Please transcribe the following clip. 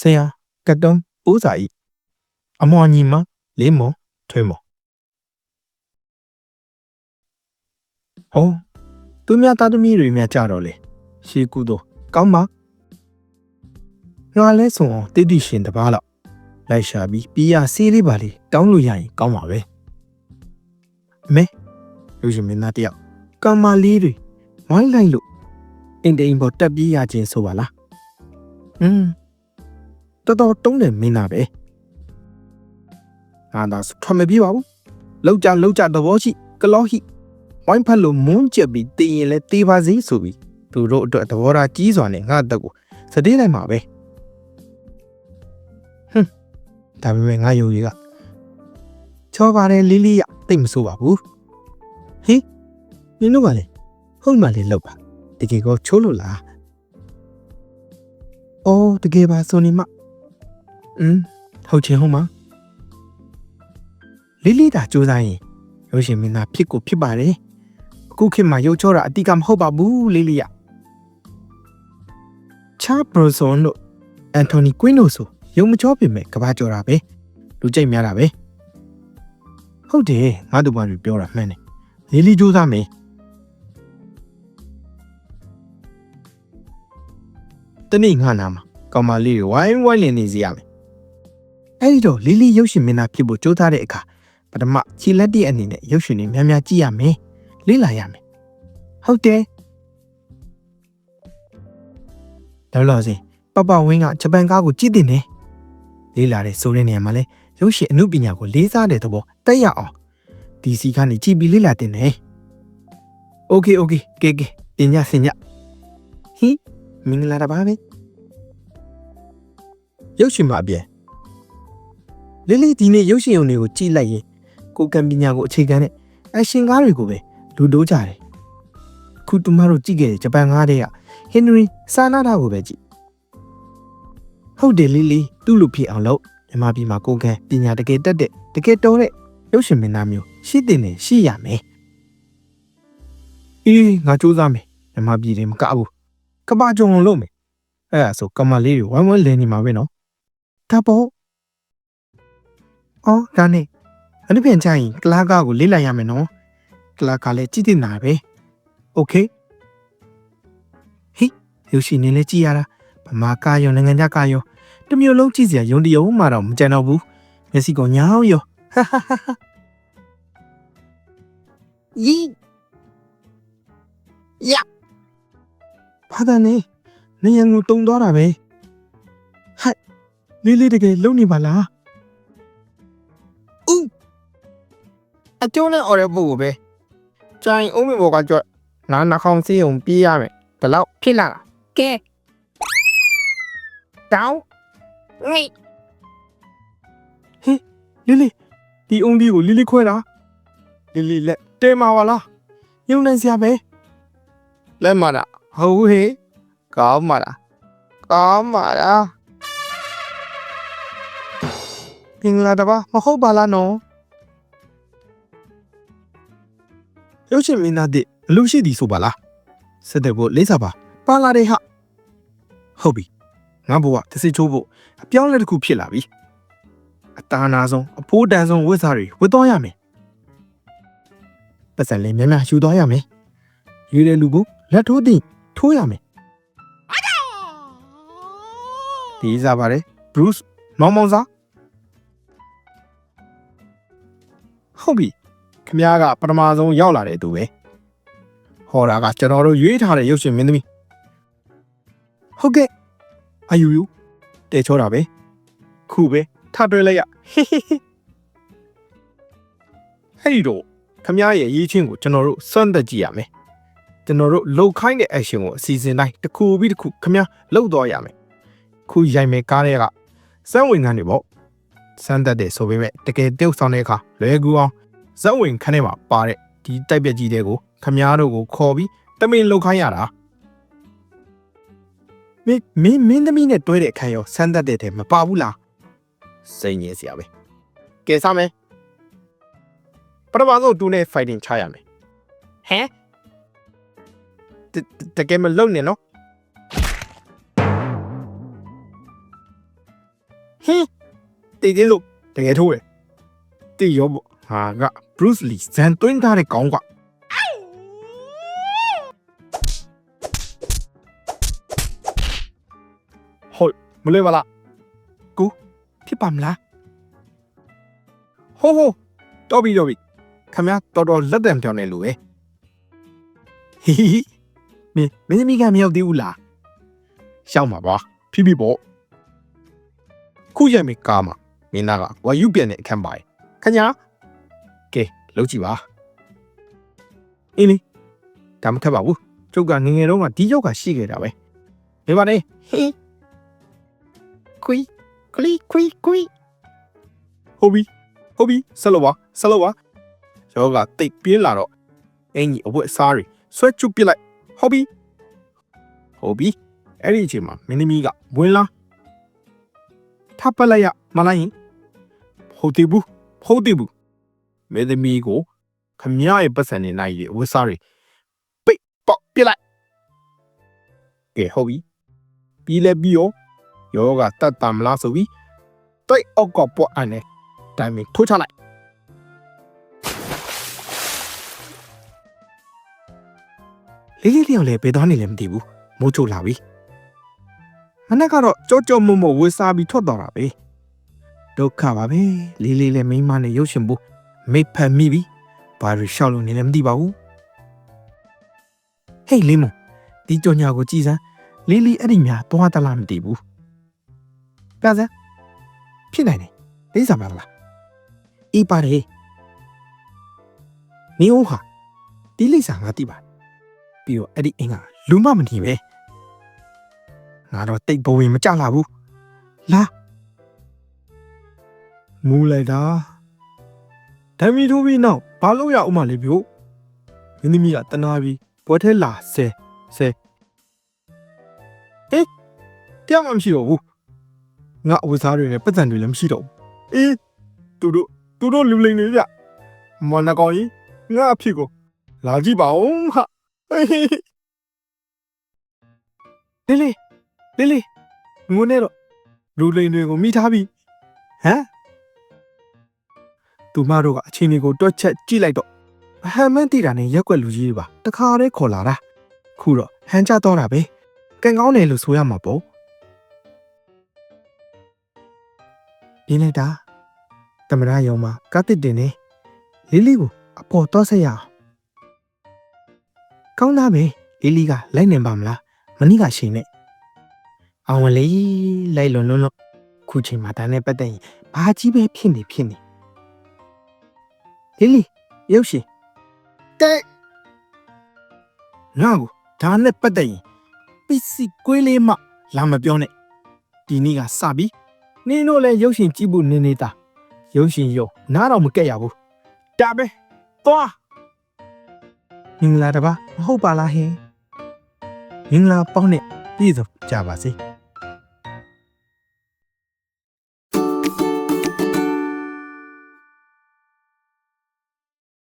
ဆရာကတ်တုံးပိုးစာဤအမော်ညီမလေးမော်ထွေးမော်ဟောသူများသားသမီးတွေများကြတော့လေရှေးကူတော့ကောင်းပါ ငါလဲဆုံအောင်တိတိရှင်တစ်ပါးလောက်လိုက်ရှာပြီးပြီးရဆေးလေးပါလေးတောင်းလို့ရရင်ကောင်းပါပဲအမေလူရှင်မင်းသားတယောက်ကမ္မလေးတွေဝိုင်းလိုက်လို့အင်တိန်ပေါ်တက်ပြေးရခြင်းဆိုပါလားอืมတော်တော်တုံးတယ်မင်းသားပဲငါသာထွက်မပြေးပါဘူးလောက်ကြလောက်ကြသဘောရှိကလောဟိဝိုင်းဖက်လို့မွန်းကျက်ပြီးတည်ရင်လဲတေးပါစေဆိုပြီးသူတို့အတွက်သဘောထားကြီးစွာနဲ့ငါတက်ကိုစတေးလိုက်မှာပဲ ဒါပေမဲ့ငါယုံကြီးကချောပါတယ်လီလီရတိတ်မဆိုးပါဘူးဟေးနင်တို့ကလည်းဟုတ်မှလည်းလောက်ပါတကယ်ကောချိုးလို့လားအော်တကယ်ပါဆိုနေမှอืมဟုတ်ချင်ဟုတ်မှာလေးလေးတာစူးစမ်းရင်ရုပ်ရှင်မင်းသားဖြစ်ကိုဖြစ်ပါတယ်အခုခေတ်မှာရုပ်ချောတာအတိကမဟုတ်ပါဘူးလေးလေးရချာဘရိုဇွန်တို့အန်တိုနီကွင်းတို့ဆို ရုံမချောပြင်မဲ့ကဘာကြော်တာပဲလူကြိတ်များတာပဲဟုတ်တယ်ငါတို့ဘာတွေပြောတာမှန်တယ်လေးလေးစူးစမ်းမယ်တနေ့ငါနာမှာကောင်မလေးတွေဝိုင်းဝိုင်းလင်နေစီရမယ်အဲ့ဒီတော့လီလီရုပ်ရှင်မင်းသားဖြစ်ဖို့ကြိုးစားတဲ့အခါပထမခြေလက်တည့်အနေနဲ့ရုပ်ရှင်တွေများများကြည့်ရမယ်လေ့လာရမယ်ဟုတ်တယ်တော်တော်စီပပဝင်းကဂျပန်ကားကိုကြည့်တင်တယ် လေ့လာတယ်ဆိုတဲ့နေရာမှာလဲရုပ်ရှင်အမှုပညာကိုလေးစားတဲ့သဘောတက်ရအောင် DC ကနေကြည်ပြီးလေ့လာတင်တယ်။ Okay okay ကဲကဲတင်ညစင်ညဟိမင်္ဂလာတပါပဲရုပ်ရှင်မှာအပြင်လေးလေးဒီနေ့ရုပ်ရှင်ရုံတွေကိုကြည့်လိုက်ရင်ကိုကံပညာကိုအခြေခံတဲ့အရှင်ကားတွေကိုပဲလူတိုးကြတယ်ခုတမတို့ကြည့်ခဲ့တဲ့ဂျပန်ကားတွေကဟင်နရီစာနာတာကိုပဲကြည့် ဟုတ်တယ်လေးလေးသူ့လူဖြစ်အောင်လုပ်မြန်မာပြည်မှာကိုယ်ကံပညာတကယ်တက်တဲ့တကယ်တော်တဲ့ရုပ်ရှင်မင်းသားမျိုးရှိတင်နေရှိရမယ်။အေးငါစူးစမ်းမယ်မြန်မာပြည်တွေမကဘူး။ကဘာကြုံလုံးလုပ်မယ်။အဲ့ဒါဆိုကမလေးတွေဝိုင်းဝန်းလည်နေမှာပဲနော်။ဒါပေါ့ အော်ဒါနဲ့အနည်းပြန်ချရင်ကလာကားကိုလေးလိုက်ရမယ်နော်ကလာကားလည်းကြည့်တင်တာပဲโอเคဟိရုပ်ရှင်နေလဲကြည့်ရတာဗမာကားရောနိုင်ငံခြားကားရော တစ်မျိုးလုံးကြည့်စရာယုံတယုံမှတော့မကြံတော့ဘူးမျက်စိကညောင်းရောဟာဟာဟာဟာယီယဘာသာနေနေရငူတုံသွားတာပဲဟဲ့လေးလေးတကယ်လုံနေပါလားအကျိုးနဲ့အော်ရပုဂ္ဂိုလ်ပဲကြိုင်ဦးမေဘောကကြွနာနှာခေါင်းစီးုံပြေးရမယ်ဘယ်လောက်ဖြစ်လာလားကဲတောင်း ငိတ်လေးလေးဒီအုံဒီကိုလေးလေးခွဲတာလေးလေးလက်တဲမှာပါလားယုံနိုင်စရာပဲလက်မလားဟုတ်ဟေးကောင်းပါလားကောင်းပါလားပင်လာတပါမဟုတ်ပါလားနော်ရုပ်ရှင်မင်းသားတဲ့အလူရှိသည်ဆိုပါလားစတဲ့ကိုလေးစားပါပါလာတဲ့ဟာဟုတ်ပြီ ငါဘဝတစ်စစ်ချိုးဖို့အပြောင်းအလဲတစ်ခုဖြစ်လာပြီအတားနာဆုံးအဖိုးတန်ဆုံးဝိစားတွေဝတ်သွားရမယ်ပတ်စံလေးများများယူသွားရမယ်ယူတဲ့လူကိုလက်ထိုးသည်ထိုးရမယ်ဒီစားပါတယ် Bruce မောင်မောင်စားဟုတ်ပြီခမ ्या ကပထမဆုံးရောက်လာတဲ့သူပဲဟောတာကကျွန်တော်တို့ရွေးထားတဲ့ရုပ်ရှင်မင်းသမီးဟုတ်ကဲ့ အယူယူတဲချောတာပဲခုပဲထတွဲလိုက်ရဟေးဟေးဟေးအဲ့ဒီတော့ခမ ्या ရဲ့ရေးချင်းကိုကျွန်တော်တို့စွန့်တက်ကြည့်ရမယ်ကျွန်တော်တို့လှုပ်ခိုင်းတဲ့ action ကိုအစီအစဉ်တိုင်းတစ်ခုပြီးတစ်ခုခမ ्या လှုပ်သွားရမယ်ခုရိုက်မယ်ကားတွေကစမ်းဝင်ခန်းတွေပေါ့စမ်းတက်တယ်ဆိုပေမဲ့တကယ်တုပ်ဆောင်တဲ့အခါလွယ်ကူအောင်ဇက်ဝင်ခန်းထဲမှာပါတဲ့ဒီတိုက်ပြက်ကြီးတဲ့ကိုခမားတို့ကိုခေါ်ပြီးတမင်လှုပ်ခိုင်းရတာ မင်းမင်းမင်းသမီးနဲ့တွဲတဲ့အခန်းရောစမ်းသက်တဲ့ထဲမပါဘူးလားစိတ်ညစ်စရာပဲကဲစားမယ်ပထမဆုံးတူနဲ့ fighting ချရမယ်ဟမ်တတကယ်မလုံနဲ့နော်ဟင်းတည်သေးလို့တကယ်ထိုးတယ်တည်ရောပေါ့ဟာက Bruce Lee ဇန်သွင်းထားတဲ့ကောင်းကွာ မလွယ်ပါလားဖြစ်ပါမလားဟိုးဟိုးတော်ပြီတော်ပြီခမရတော်တော်လက်တံပြောင်းနေလို့ပဲဟီဟီဟီမင်းမင်းသမီးကမရောက်သေးဘူးလားရှောက်မှာပါဖိဖိပေါ့ခုရိုက်မေကားမှာမင်းသားကဝါယူပြန်တဲ့အခန်းပါရဲ့ခညာကဲလုံးကြည့်ပါအင်းလေဒါမထက်ပါဘူးကျုပ်ကငယ်ငယ်တုန်းကဒီရောက်ကရှိခဲ့တာပဲမေပါနေဟင်း ခွီကလီခွီခွီဟုတ်ပြီဟုတ်ပြီဆက်လို့ပါဆက်လို့ပါယောကတိတ်ပြင်းလာတော့အင်ကြီးအဝတ်အစားတွေဆွဲချွတ်ပစ်လိုက်ဟုတ်ပြီဟုတ်ပြီအဲ့ဒီအချိန်မှာမင်းသမီးကဝင်လာထပ်ပက်လိုက်ရမလိုက်ရင်ဟုတ်တယ်ဘူးဟုတ်တယ်ဘူးမင်းသမီးကိုခမရရဲ့ပတ်စံနေနိုင်ရဲ့အဝတ်အစားတွေပိတ်ပေါက်ပစ်လိုက်ကဲဟုတ်ပြီပြီးလဲပြီးရော ယောကတတ်တမလားဆိုပြီးတိတ်အောက်ကပွတ်အန်နေတိုင်မင်ထိုးချလိုက်လေးလေးလျောက်လဲဘယ်သွားနေလဲမသိဘူးမိုးချိုလာပြီမနေ့ကတော့ကြောကြောမုံမုံဝေးစားပြီးထွက်သွားတာပဲဒုက္ခပါပဲလေးလေးလဲမိန်းမနဲ့ရုပ်ရှင်ဖို့မိတ်ဖက်မိပြီဘာလို့ရှောက်လို့နေလဲမသိပါဘူးဟေးလေးမွန်ဒီကြောညာကိုကြည်စမ်းလေးလေးအဲ့ဒီများသွားသလားမသိဘူး ပြစမ်းဖြစ်နိုင်တယ်လေးစားပါလားအေးပါတယ်နေဦးဟာဒီလိမ့်စာငါတိပါပြီးတော့အဲ့ဒီအင်းကလူမမနေပဲငါတော့တိတ်ဘဝင်မကြလာဘူးလာမူးလိုက်တာဓမီထိုးပြီးနောက်ဘာလို့ရအောင်မလဲပြို့မင်းသမီးကတနာပြီးပွဲထဲလာဆဲဆဲဟေးတရားမှမရှိတော့ဘူး ငါအဝတ်စားတွေနဲ့ပတ်စံတွေလည်းမရှိတော့ဘူးအေးသူတို့သူတို့လူလိန်တွေပြမနကောင်ကြီးငါအဖြစ်ကိုလာကြည့်ပါဦးဟာလေးလေးလေးလေးငုံနေတော့လူလိန်တွေကိုမိထားပြီဟမ်သူမတို့ကအချင်းတွေကိုတွက်ချက်ကြည့်လိုက်တော့အဟမ်းမန်းတီတာနဲ့ရက်ွက်လူကြီးတွေပါတခါတည်းခေါ်လာတာခုတော့ဟန်ချတော့တာပဲကံကောင်းတယ်လို့ဆိုရမှာပေါ့ ပြင်းလိုက်တာတမရယုံမှာကတ်တစ်တင်နေလေးလေးကိုအပေါ်တော့ဆက်ရအောင်ကောင်းသားပဲလေးလေးကလိုက်နေပါမလားမနီးကရှင်နဲ့အောင်လေးလိုက်လွန်လွန်းလို့ခုချိန်မှာဒါနဲ့ပတ်သက်ရင်ဘာကြီးပဲဖြစ်နေဖြစ်နေလီလီရုပ်ရှင်တဲ့ငါ့ကိုဒါနဲ့ပတ်သက်ရင်ပစ္စည်းကွေးလေးမှလာမပြောနဲ့ဒီနေ့ကစပြီ နင်းတို့လည်းရုပ်ရှင်ကြည့်ဖို့နေနေတာရုပ်ရှင်ရုံနားတော့မကက်ရဘူးဒါပဲသွားမင်္ဂလာတပါမဟုတ်ပါလားဟင်မင်္ဂလာပေါင်းနဲ့ပြည့်စုံကြပါစေ